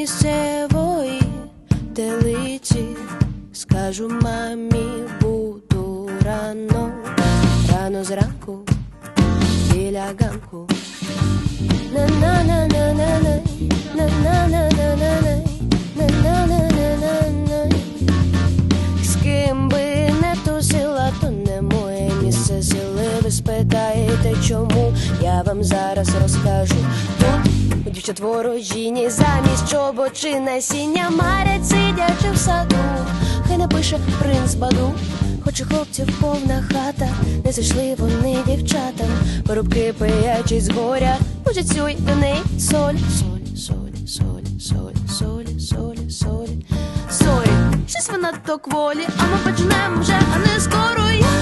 місцевої телиці, скажу мамі, буду рано, рано зранку біля ганку. на на на на на на на на на на на Спитаєте, чому я вам зараз розкажу. Дівчат ворожіні замість чоботи насіння марять, сидячи в саду. Хай напише принц Баду. Хоч і хлопців повна хата, не зайшли вони дівчатам, порубки пиячі з горя, Пучать сюй до неї соль, соль, соль, соль, соль, соль, соль, соль, соль. Щось вона то кволі, а ми почнемо вже, а не скоро я